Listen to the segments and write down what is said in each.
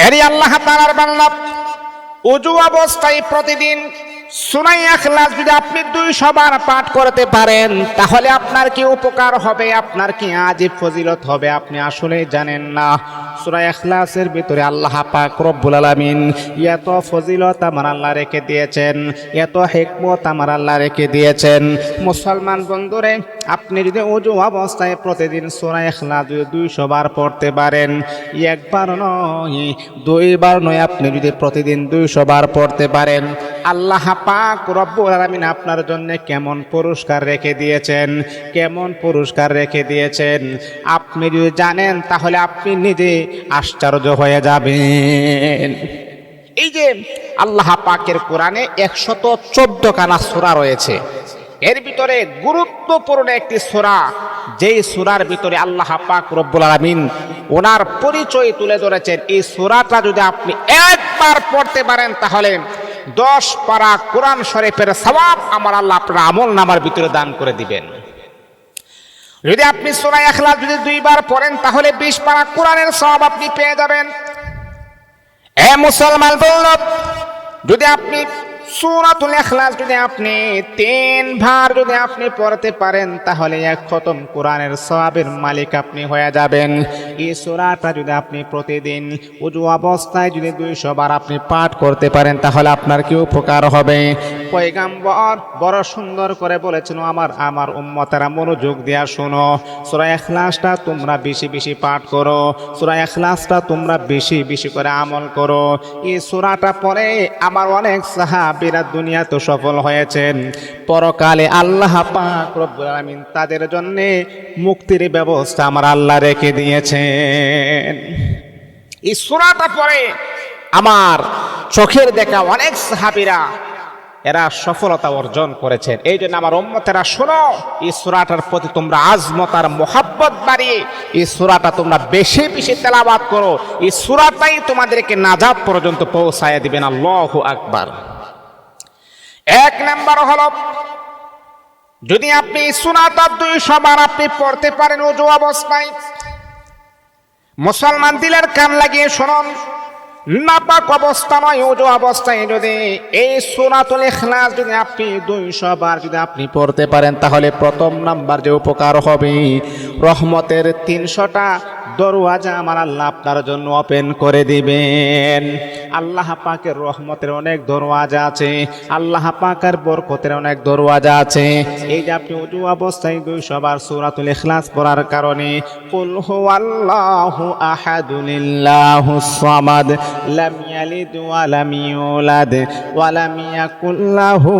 এরই আল্লাহ তালার বাংলা উজু অবস্থায় প্রতিদিন সুনাই আখলাস যদি আপনি দুই সবার পাঠ করতে পারেন, তাহলে আপনার কি উপকার হবে, আপনার কি আজীব ফজিলত হবে, আপনি আসলে জানেন না। সুরাই আখলাসের ভিতরে আল্লাহ পাক রব্বুল আলামিন এত ফজিলত আমার আল্লাহ রেখে দিয়েছেন, এত হেকমত আমার আল্লাহ রেখে দিয়েছেন। মুসলমান বন্ধুরে, আপনি যদি উজু অবস্থায় প্রতিদিন সুরাই আখলাস যদি দুইশো বার পড়তে পারেন, একবার নয়, দুইবার নয়, আপনি যদি প্রতিদিন দুইশো বার পড়তে পারেন আল্লাহ পাক রব্বুল আলামিন আপনার জন্য কেমন পুরস্কার রেখে দিয়েছেন? কেমন পুরস্কার রেখে দিয়েছেন? আপনি যদি জানেন, তাহলে আপনি নিজে আশ্চর্য হয়ে যাবেন। এই যে আল্লাহ পাকের কোরআনে একশত চোদ্দ কানা সূরা রয়েছে। এর ভিতরে গুরুত্বপূর্ণ একটি সূরা, যেই সূরার ভিতরে আল্লাহ পাক রব্বুল আলামিন ওনার পরিচয় তুলে ধরেছেন। এই সূরাটা যদি আপনি একবার পড়তে পারেন, তাহলে দশ পারা কোরআন শরীফের সওয়াব আমার আল্লাহ আপনার আমল নামার ভিতরে দান করে দিবেন। যদি আপনি সূরা ইখলাস যদি দুইবার পড়েন, তাহলে বিশ পারা কোরআনের সওয়াব আপনি পেয়ে যাবেন। এ মুসলমান বলল যদি আপনি সূরাতুল ইখলাস যদি আপনি তিন ভার যদি আপনি পড়তে পারেন, তাহলে এক খতম কোরআনের সওয়াবের মালিক আপনি হয়ে যাবেন। এই সূরাটা যদি আপনি প্রতিদিন উজু অবস্থায় যদি দুইশো বার আপনি পাঠ করতে পারেন, তাহলে আপনার কি উপকার হবে? পয়গাম্বর বড় সুন্দর করে বলেছেন, আমার আমার উম্মতেরা মনোযোগ দেয়া শোনো। সূরা ইখলাসটা তোমরা বেশি বেশি পাঠ করো। সূরা ইখলাসটা তোমরা বেশি বেশি করে আমল করো। এই সূরাটা পরে আমার অনেক সাহাবীরা দুনিয়াতে সফল হয়েছেন। পরকালে আল্লাহ পাক রব্বুল আলামিন তাদের জন্য মুক্তির ব্যবস্থা আমার আল্লাহ রেখে দিয়েছেন। এই সুরাটা পরে আমার চোখের দেখা অনেক সাহাবীরা, এরা সফলতা অর্জন করেছেন। এই জন্য আমার উম্মতেরা শোনো, এই সুরাটার প্রতি তোমরা আজমতার মোহাব্বত বাড়িয়ে এই সুরাটা তোমরা বেশি বেশি তেলাবাদ করো। এই সুরাটাই তোমাদেরকে নাজাদ পর্যন্ত পৌঁছায় দিবে দিবেন। আল্লাহ আকবার। এক নাম্বার হলো, যদি আপনি সুনাটা দুই সবার আপনি পড়তে পারেন উজু অবস্থায় মুসলমান দিলের কান লাগিয়ে শুনুন। নাপাক অবস্থা নয় ওজো অবস্থায় যদি, এই সুরাতুল ইখলাস যদি আপনি দুইশো বার যদি আপনি পড়তে পারেন, তাহলে প্রথম নাম্বার যে উপকার হবে, রহমতের তিনশোটা দরওয়াজা আমার আল্লাহ আপনার জন্য ওপেন করে দিবেন। আল্লাহ পাকের রহমতের অনেক দরওয়াজা আছে, আল্লাহ পাকের বরকতের অনেক দরওয়াজা আছে। এই যে আপনি উজু অবস্থায় দুইশো বার সুরাতুল ইখলাস পড়ার কারণে, কুল হুয়াল্লাহু আহাদুলিল্লাহু সামাদ, লাম ইয়ালিদ ওয়া লাম ইউলাদ, ওয়া লাম ইয়াকুল লাহু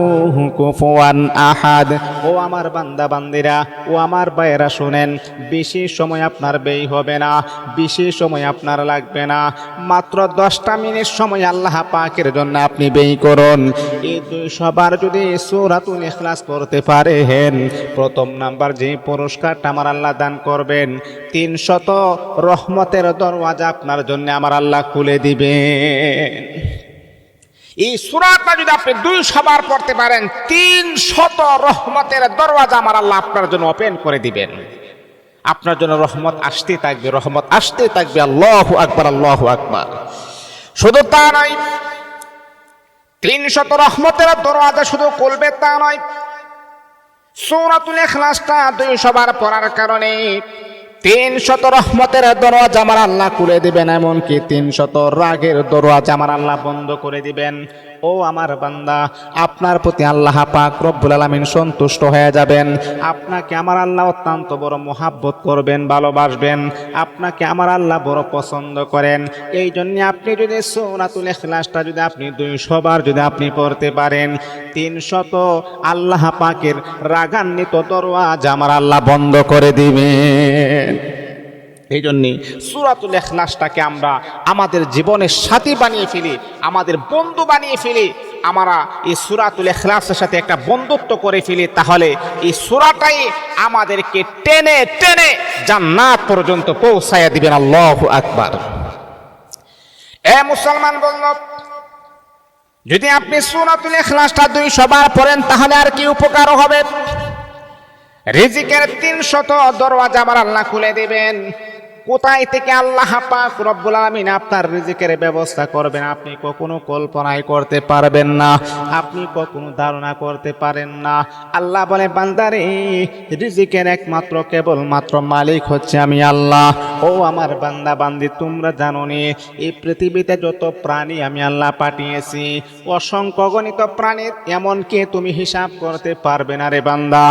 কুফুয়ান আহাদ। ও আমার বান্দা বান্দিরা ও আমার ভাইয়েরা শুনেন, বেশি সময় আপনার ব্যয় হবে না, বেশি সময় আপনার লাগবে না। মাত্র দশটা মিনিট সময় আল্লাহ পাকের জন্য আপনি ব্যয় করুন। এই দুই সবার যদি সূরাতুল ইখলাস করতে পারেন, প্রথম নাম্বার যে পুরস্কারটা আমার আল্লাহ দান করবেন, তিনশত রহমতের দরওয়াজা আপনার জন্য আমার আল্লাহ খুলে দিবেন। এই সুরাটা যদি আপনি দুই সবার পড়তে পারেন তিন শত রহমতের দরওয়াজা আমার আল্লাহ আপনার জন্য ওপেন করে দিবেন। আপনার জন্য রহমত আসতে থাকবে, রহমত আসতে থাকবে। আল্লাহ আকবার আল্লাহ আকবার। শুধু তা নয় তিন শত রহমতের দরওয়াজা শুধু খুলবে তা নয়। সৌরাতুল ইখলাসটা দুই সবার পড়ার কারণে তিন শত রহমতের দরওয়াজা আমার আল্লাহ খুলে দিবেন, এমনকি তিন শত রাগের দরওয়াজা আমার আল্লাহ বন্ধ করে দিবেন। ও আমার বান্দা, আপনার প্রতি আল্লাহ পাক রব্বুল আলামিন সন্তুষ্ট হয়ে যাবেন। আপনাকে আমার আল্লাহ অত্যন্ত বড় মোহাব্বত করবেন, ভালোবাসবেন। আপনাকে আমার আল্লাহ বড় পছন্দ করেন। এই জন্য আপনি যদি সৌরাতুল ইখলাসটা যদি আপনি দুইশো বার যদি আপনি পড়তে পারেন, তিনশত আল্লাহ পাকের রাগান্বিত দরওয়াজা আমার আল্লাহ বন্ধ করে দিবেন। এই জন্যে সুরাতুল এখলাসটাকে আমরা আমাদের জীবনের সাথী বানিয়ে ফেলি, আমাদের বন্ধু বানিয়ে ফেলি, আমরা এই সুরাতুল এখলাসের সাথে একটা বন্ধুত্ব করে ফেলি, তাহলে এই সুরাটাই আমাদেরকে টেনে টেনে জান্নাত পর্যন্ত পৌঁছাইয়া দিবেন। আল্লাহ আকবার। এ মুসলমান বন্ধু, যদি আপনি সুরাতুল এখলাসটা দুই সবার পড়েন, তাহলে আর কি উপকার হবে? রিজিকের তিনশত দরওয়াজা আমার আল্লাহ খুলে দিবেন। কোথায় থেকে আল্লাহ পাক রব্বুল আলামিন আপনার রিজিকের ব্যবস্থা করবেন আপনি কখনো কল্পনাই করতে পারবেন না, আপনি কখনো ধারণা করতে পারেন না। আল্লাহ বলে, বান্দারে, রিজিকের একমাত্র কেবল মাত্র মালিক হচ্ছে আমি আল্লাহ। ও আমার বান্দা বান্দি তোমরা জানো নি এই পৃথিবীতে যত প্রাণী আমি আল্লাহ পাঠিয়েছি, অসংখ্য গণিত প্রাণীর এমনকি তুমি হিসাব করতে পারবে না রে বান্দা।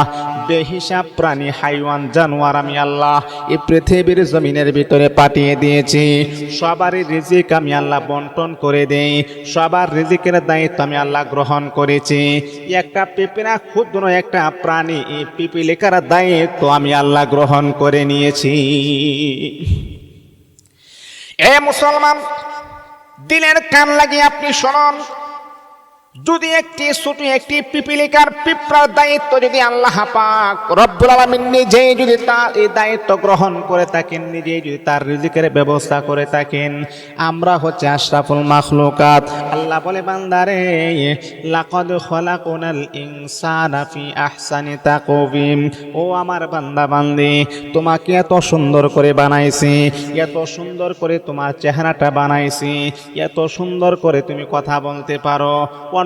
বেহিসাব প্রাণী, হাইওয়ান, জানোয়ার আমি আল্লাহ। এই পৃথিবীর জমিনের ভিতরে পাঠিয়ে দিয়েছি। সবারই রিজিক আমি আল্লাহ বন্টন করে দেই। সবার রিজিকের দায়িত্ব আমি আল্লাহ গ্রহণ করেছি। একটা পিপিনা ক্ষুদ্র একটা প্রাণী, এই পিপিলিকার দায়িত্ব আমি আল্লাহ গ্রহণ করে নিয়েছি। এ মুসলমান, দিলের কান লাগিয়ে আপনি শুনুন। যদি একটি ছোট একটি পিপিলিকার পিঁপড়ার দায়িত্ব যদি আল্লাহ পাক রব্বুল আলামিন নিজেই যদি তার এই দায়িত্ব গ্রহণ করে থাকেন, নিজে যদি তার রিজিকের ব্যবস্থা করে থাকেন, আমরা হচ্ছে আশরাফুল মাখলুকাত। আল্লাহ বলে, বান্দারে, লাকাদ খলাকুনাল ইনসানা ফি আহসানি তাকওয়িম। ও আমার বান্দা বান্দি, তোমাকে এত সুন্দর করে বানাইছি, এত সুন্দর করে তোমার চেহারাটা বানাইছি, এত সুন্দর করে তুমি কথা বলতে পারো।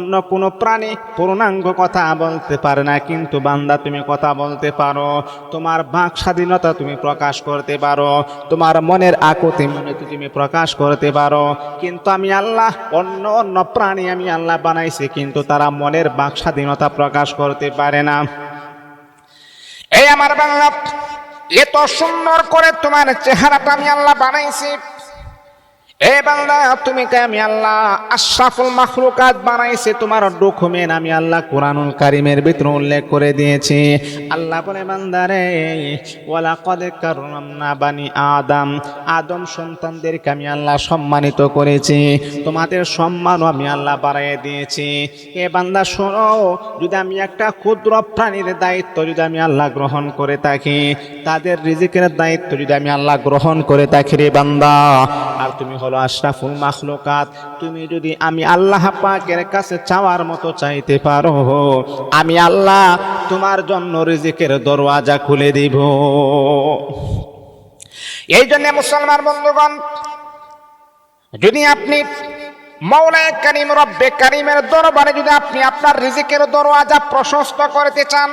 অন্য কোনো প্রাণী পূর্ণাঙ্গ কথা বলতে পারে না, কিন্তু বান্দা তুমি কথা বলতে পারো, তোমার বাক স্বাধীনতা তুমি প্রকাশ করতে পারো, তোমার মনের আকুতি মনে তুমি প্রকাশ করতে পারো। কিন্তু আমি আল্লাহ, অন্য অন্য প্রাণী আমি আল্লাহ বানাইছি, কিন্তু তারা মনের বাক স্বাধীনতা প্রকাশ করতে পারে না। এই আমার বাংলা এত সুন্দর করে তোমার চেহারাটা আমি আল্লাহ বানাইছি। এ বান্দা, তুমি কে? আমি আল্লাহ আশরাফুল মাখলুকাত বানাইছে। তোমার ডকুমেন্ট আমি আল্লাহ কোরআনুল কারিমের ভিতরে উল্লেখ করে দিয়েছি। আল্লাহ বলে বান্দারে ওয়ালা কদ কাররামনা বানি আদম। আদম সন্তানদেরকে আমি আল্লাহ সম্মানিত করেছি। তোমাদের সম্মানও আমি আল্লাহ বাড়াইয়ে দিয়েছি। এ বান্দা, শোনো, যদি আমি একটা ক্ষুদ্র প্রাণীর দায়িত্ব যদি আমি আল্লাহ গ্রহণ করে থাকি, তাদের রিজিকের দায়িত্ব যদি আমি আল্লাহ গ্রহণ করে থাকি রে বান্দা। আর তুমি হলো আশরাফুল মাখলুকাত। তুমি যদি আমি আল্লাহ পাকের কাছে চাওয়ার মতো চাইতে পারো, আমি আল্লাহ তোমার জন্য রিজিকের দরওয়াজা খুলে দিব। এই জন্য মুসলমান বন্ধুগণ, যদি আপনি মৌলায় কারিম, রব্বে কারিমের দরবারে যদি আপনি আপনার রিজিকের দরওয়াজা প্রশস্ত করতে চান,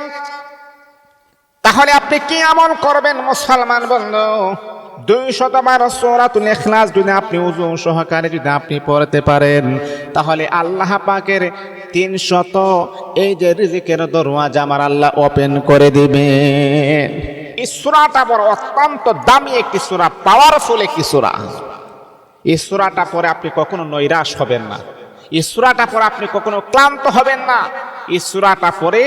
তাহলে আপনি কি আমল করবেন মুসলমান বন্ধু? দুই শতবার সৌরাতুল ইখলাস যদি আপনি উজু সহকারে যদি আপনি পড়তে পারেন, তাহলে আল্লাহ পাকের তিন শত এই যে রিজিকের দরওয়াজা আমার আল্লাহ ওপেন করে দিবেন এই সূরাটা বড় অত্যন্ত দামি একটি সূরা পাওয়ারফুল একটি সূরা। এই সূরাটা পরে আপনি কখনো নৈরাশ হবেন না। এই সূরাটা পরে আপনি কখনো ক্লান্ত হবেন না। এই সূরাটা পরে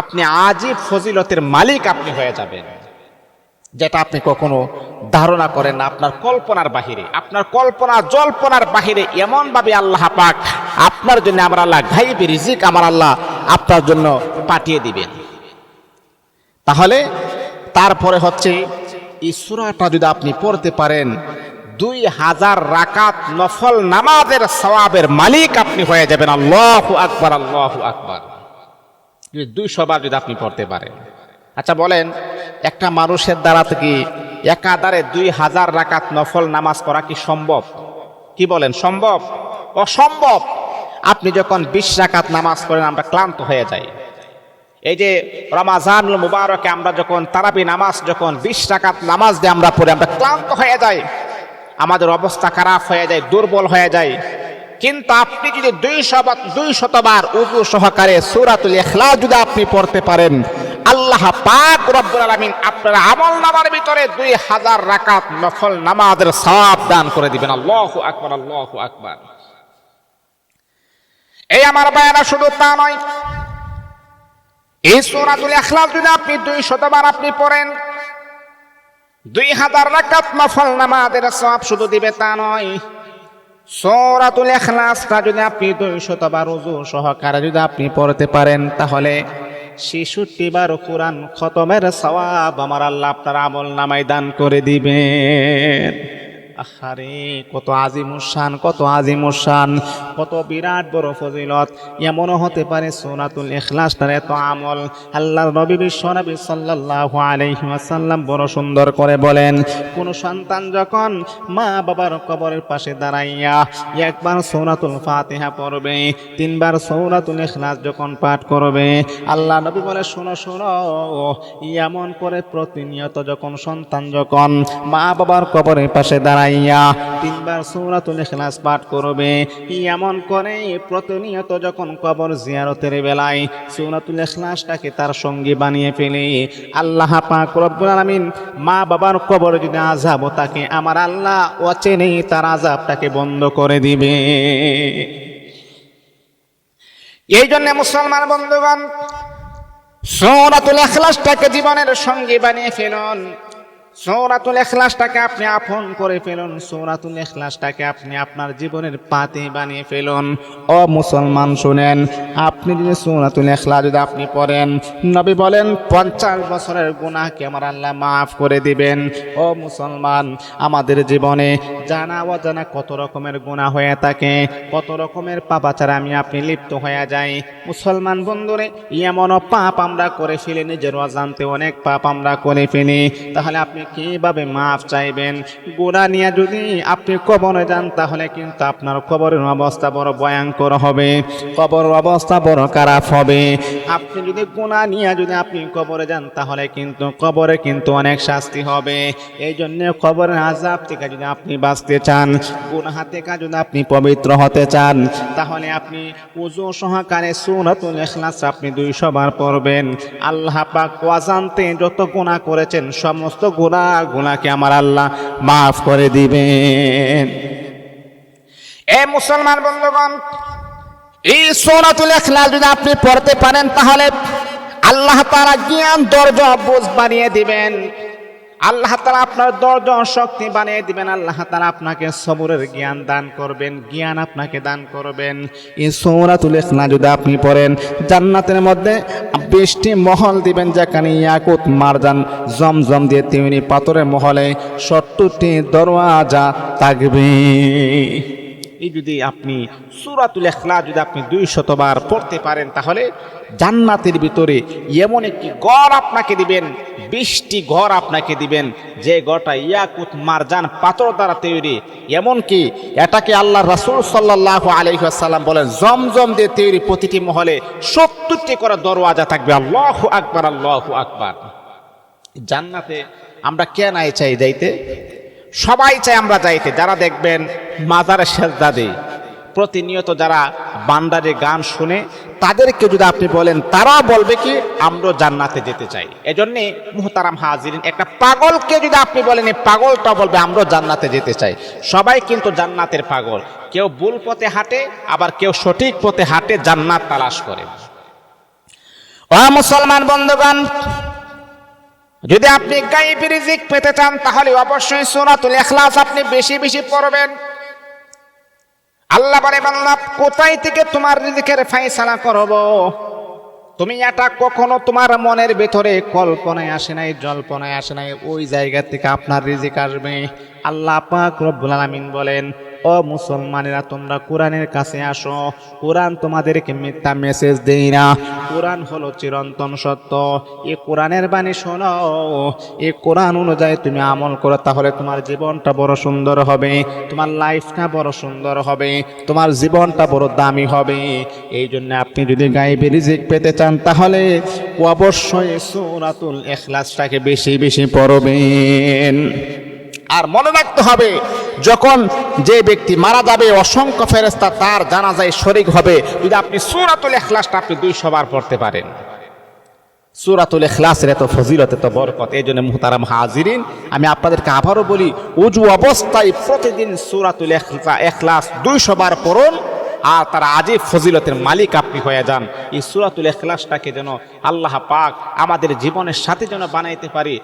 আপনি আজীব ফজিলতের মালিক আপনি হয়ে যাবেন। যেটা আপনি কখনো ধারণা করেন না আপনার কল্পনার বাহিরে, আপনার কল্পনা জল্পনার বাহিরে এমনভাবে আল্লাহ পাক আপনার জন্য আমার আল্লাহ ঘাইবে, রিজিক আমার আল্লাহ আপনার জন্য পাঠিয়ে দিবেন। তাহলে তারপরে হচ্ছে এই সূরাটা যদি আপনি পড়তে পারেন, দুই হাজার রাকাত নফল নামাজের সওয়াবের মালিক আপনি হয়ে যাবেন। আল্লাহ আকবার আল্লাহ আকবার। যদি দুইশো বার যদি আপনি পড়তে পারেন। আচ্ছা বলেন, একটা মানুষের দ্বারা থেকে একাধারে দুই হাজার রাকাত নফল নামাজ পড়া কি সম্ভব? কি বলেন, সম্ভব? অসম্ভব। আপনি যখন বিশ রাকাত নামাজ পড়েন, আমরা ক্লান্ত হয়ে যাই। এই যে রমাজানুল মুবারকে আমরা যখন তারাবি নামাজ, যখন বিশ রাকাত নামাজ দিয়ে আমরা পড়ে, আমরা ক্লান্ত হয়ে যাই। আমাদের অবস্থা খারাপ হয়ে যায়, দুর্বল হয়ে যায়। কিন্তু আপনি যদি দুই শত দুই শতবার উজু সহকারে সূরাতুল ইখলাস যদি আপনি পড়তে পারেন আল্লাহ পাক রব্বুল আলামিন আপনার আমল নামার ভিতরে দুই হাজার রাকাত নফল নামাজের সওয়াব দান করে দিবেন। আল্লাহু আকবার আল্লাহু আকবার। এই আমার বায়না শুধু তা নয়, এই সূরাতুল ইখলাস যদি আপনি দুই শতবার আপনি পড়েন, দুই হাজার রাকাত নফল নামাজের সওয়াব শুধু দিবে তা নয়, সূরাতুল ইখলাসটা যদি আপনি দুই শতবার উজু সহকারে যদি আপনি পড়তে পারেন, তাহলে ছেষট্টি বার কোরআন খতমের সওয়াব আমার আল্লাহ আপনার আমল নামায় দান করে দিবেন। আহারে কত আজিমুসান কত আজিমুসান কত বিরাট বড় ফজিলত। এমনও হতে পারে সোনাতুল ইখলাসটার এত আমল। আল্লাহ নবী, বিশ্ব নবী সাল্লাল্লাহু আলাইহি বড় সুন্দর করে বলেন, কোন সন্তান যখন মা বাবার কবরের পাশে দাঁড়াইয়া একবার সৌরাতুল ফাতেহা পড়বে, তিনবার সৌরাতুল ইখলাস যখন পাঠ করবে, আল্লাহ নবী বলে, শোনো শোনো, এমন করে প্রতিনিয়ত যখন সন্তান যখন মা বাবার কবরের পাশে দাঁড়াইয়া তিনবার সৌরাতুল ইখলাস পাঠ করবে। এমন করে? প্রতিনিয়ত যখন কবর জিয়ারতের বেলায় সৌরাতুল ইখলাসটাকে তার সঙ্গী বানিয়ে ফেলে, আল্লাহ মা বাবার কবর যদি আজাব তাকে, আমার আল্লাহ অচেনেই তার আজাবটাকে বন্ধ করে দিবে। এই জন্য মুসলমান বন্ধুগণ, সৌরাতুল এখলাসটাকে জীবনের সঙ্গী বানিয়ে ফেলুন। সৌরাতুল এখলাসটাকে আপনি আপন করে ফেলুন, সৌরাতুল এখলাসটাকে আপনি আপনার জীবনের পাতে বানিয়ে ফেলুন। ও মুসলমান, শুনেন, আপনি যদি সৌরাতুল এখলাস যদি আপনি পড়েন, নবী বলেন, পঞ্চাশ বছরের গুনাহকে আমার আল্লাহ মাফ করে দিবেন। ও মুসলমান, আমাদের জীবনে জানা অজানা কত রকমের গুণা হয়ে থাকে, কত রকমের পাপাচার আমি আপনি লিপ্ত হয়ে যাই। মুসলমান বন্ধুরে, এমনও পাপ আমরা করে ফেলি, নিজের অজান্তে অনেক পাপ আমরা করে ফেলি। তাহলে আপনি কীভাবে মাফ চাইবেন? গুণা নিয়ে যদি আপনি কবরে যান, তাহলে কিন্তু আপনার কবরের অবস্থা বড় ভয়ঙ্কর হবে। কবর অবস্থা বড় খারাপ হবে। আপনি যদি গুণা নিয়ে যদি আপনি কবরে যান, তাহলে কিন্তু কবরে কিন্তু অনেক শাস্তি হবে। এই জন্য কবরের আজাব থেকে যদি আপনি বাঁচতে চান, গুনাহা থেকে যদি আপনি পবিত্র হতে চান, তাহলে আপনি উজু সহকারে সুনতুল ইখলাস আপনি দুইশো বার পড়বেন। আল্লাহ পাক অজান্তে যত গুনাহ করেছেন, সমস্ত গুনাহ গুণাকে আমার আল্লাহ মাফ করে দিবেন। এ মুসলমান বন্ধুগণ, এই সোনাতুল এখলাস যদি আপনি পড়তে পারেন, তাহলে আল্লাহ তারা জ্ঞান, দরজা, বোঝ বানিয়ে দিবেন। আল্লাহ তালা আপনার দর্জন শক্তি বানিয়ে দিবেন। আল্লাহ তালা আপনাকে সবরের জ্ঞান দান করবেন, জ্ঞান আপনাকে দান করবেন। এই সৌরাতুল ইখলাস যদি আপনি পড়েন, জান্নাতের মধ্যে বৃষ্টি মহল দিবেন, যেখানে ইয়াকুত, মারজান, জমজম দিয়ে তিনি পাথরের মহলে সত্তরটি দরওয়াজা থাকবে। এই যদি আপনি সুরাতুল এখলাস যদি আপনি দুই শতবার পড়তে পারেন, তাহলে জান্নাতের ভিতরে এমন একটি গড় আপনাকে দিবেন, বিশটি ঘর আপনাকে দিবেন, যে গড়টা ইয়াকুত মারজান পাথর দ্বারা তৈরি। এমনকি এটাকে আল্লাহ রাসূল সাল্লাহ আলহিহাসাল্লাম বলেন, জমজম দিয়ে তৈরি প্রতিটি মহলে সত্তরটি করে দরওয়াজা থাকবে। আল্লাহ আকবার আল্লাহ আকবার। জান্নাতে আমরা কেন চাই যাইতে? সবাই চাই আমরা যাইতে। যারা দেখবেন মাজারে সেজদা প্রতিনিয়ত যারা বান্দারে গান শুনে, তাদেরকে যদি আপনি বলেন, তারা বলবে কি, আমরা জান্নাতে যেতে চাই। এজন্যে মুহতারাম হাজিরিন, একটা পাগলকে যদি আপনি বলেন, এই পাগলটা বলবে, আমরা জান্নাতে যেতে চাই। সবাই কিন্তু জান্নাতের পাগল। কেউ ভুল পথে হাঁটে, আবার কেউ সঠিক পথে হাঁটে জান্নাত তালাশ করে। ও মুসলমান বন্ধুগণ যদি আপনি গাইব রিজিক পেতে চান, তাহলে অবশ্যই সূরাতুল ইখলাস আপনি বেশি বেশি পড়বেন। আল্লাহ বলে, বান্দা, কোথায় থেকে তোমার রিজিকের ফাইসালা করব? তুমি এটা কখনো তোমার মনের ভেতরে কল্পনায় আসে নাই, জল্পনায় আসে নাই, ওই জায়গা থেকে আপনার রিজিক আসবে। আল্লাহ পাক রব্বুল আলামিন বলেন, ও মুসলমানেরা, তোমরা কোরআনের কাছে আসো। কোরআন তোমাদেরকে মিথ্যা মেসেজ দেই না। কোরআন হলো চিরন্তন সত্য। এ কোরআনের বাণী শোনো। এ কোরআন অনুযায়ী তুমি আমল করো, তাহলে তোমার জীবনটা বড় সুন্দর হবে, তোমার লাইফটা বড় সুন্দর হবে, তোমার জীবনটা বড় দামি হবে। এই জন্য আপনি যদি গাইবে রিজিক পেতে চান, তাহলে অবশ্যই সূরাতুল ইখলাসটাকে বেশি বেশি পড়বেন। আর মনে রাখতে হবে, যখন যে ব্যক্তি মারা যাবে, অসংখ্য ফেরেস্তা তার জানাজায় শরিক হবে। যদি আপনি সুরাতুল এখলাসটা আপনি দুইশো বার পড়তে পারেন। সুরাতুল এখলাসের এত ফজিলত, এত বরকত, এই জন্য মুহতারাম হাজিরিন, আমি আপনাদেরকে আবারও বলি, উজু অবস্থায় প্রতিদিন সুরাতুল এখলা- এখলাস দুইশো বার পড়ুন, আর তার আজই ফজিলতের মালিক আপনি হয়ে যান। এই সুরাতুল এখলাসটাকে যেন আল্লাহ পাক আমাদের জীবনের সাথে যেন বানাইতে পারি।